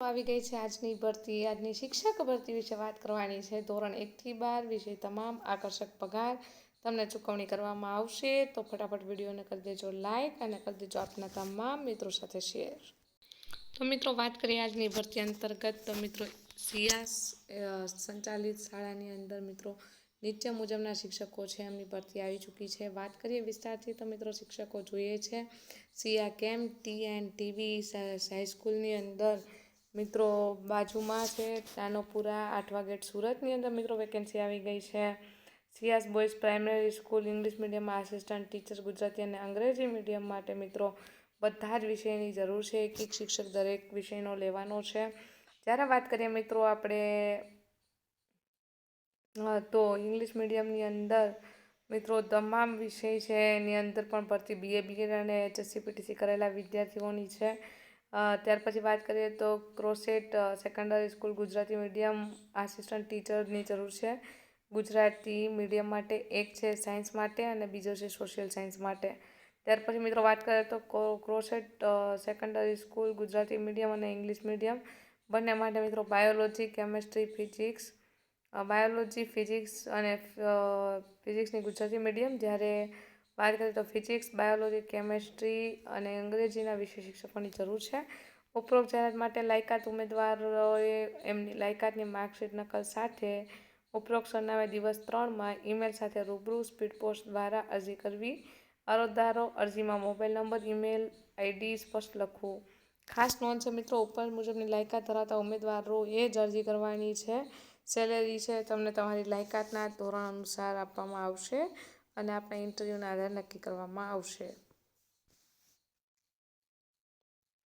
આવી ગઈ છે આજની ભરતી. આજની શિક્ષક ભરતી વિશે વાત કરવાની છે. ધોરણ એકથી બાર વિશે તમામ, આકર્ષક પગાર. તમને ચૂકવણી કરવામાં આવશે. તો ફટાફટ વિડીયોને કરી દેજો લાઈક અને કરી દેજો આપના તમામ મિત્રો સાથે શેર તો મિત્રો, વાત કરીએ આજની ભરતી અંતર્ગત. તો મિત્રો, સિયાસ સંચાલિત શાળાની અંદર મિત્રો નીચે મુજબના શિક્ષકો છે. એમની ભરતી આવી ચૂકી છે. વાત કરીએ વિસ્તારથી, તો મિત્રો, શિક્ષકો જોઈએ છે. સિયા કેમ ટી એન્ડ ટીવી હાઈસ્કૂલની અંદર મિત્રો બાજુમાં છે, તાનોપુરા આઠવા ગેટ સુરતની અંદર મિત્રો વેકેન્સી આવી ગઈ છે. સિયાસ બોયઝ પ્રાઇમરી સ્કૂલ ઇંગ્લિશ મીડિયમમાં આસિસ્ટન્ટ ટીચર ગુજરાતી અને અંગ્રેજી મીડિયમ માટે મિત્રો બધા જ વિષયની જરૂર છે. એક એક શિક્ષક દરેક વિષયનો લેવાનો છે. જ્યારે વાત કરીએ મિત્રો આપણે તો ઇંગ્લિશ મીડિયમની અંદર મિત્રો તમામ વિષય છે. એની અંદર પણ ભરતી બીએ બીએડ અને એચએસસી પીટીસી કરેલા વિદ્યાર્થીઓની છે. ત્યાર પછી વાત કરીએ તો ક્રોસેટ secondary school Gujarati medium assistant ટીચરની જરૂર છે. ગુજરાતી મીડિયમ માટે એક છે સાયન્સ માટે અને બીજો છે સોશિયલ સાયન્સ માટે. ત્યાર પછી મિત્રો વાત કરીએ તો ક્રોસેટ સેકન્ડરી સ્કૂલ ગુજરાતી મીડિયમ અને ઇંગ્લિશ મીડિયમ બંને માટે મિત્રો biology chemistry physics biology physics અને ફિઝિક્સની ગુજરાતી મીડિયમ જ્યારે વાત કરીએ તો ફિઝિક્સ બાયોલોજી કેમેસ્ટ્રી અને અંગ્રેજીના વિષય શિક્ષકોની જરૂર છે. ઉપરોક્ત જાહેરાત માટે લાયકાત ઉમેદવારોએ એમની લાયકાતની માર્કશીટ નકલ સાથે ઉપરોક્ત સરનામે દિવસ ત્રણમાં ઈમેલ સાથે રૂબરૂ સ્પીડ પોસ્ટ દ્વારા અરજી કરવી. અરજદારો અરજીમાં મોબાઈલ નંબર ઈમેલ આઈડી સ્પષ્ટ લખવું. ખાસ નોંધ છે મિત્રો, ઉપર મુજબની લાયકાત ધરાવતા ઉમેદવારોએ જ અરજી કરવાની છે. સેલેરી છે, તમને તમારી લાયકાતના ધોરણ અનુસાર આપવામાં આવશે. અને આપણા ઇન્ટરવ્યૂના આધારે નક્કી કરવામાં આવશે.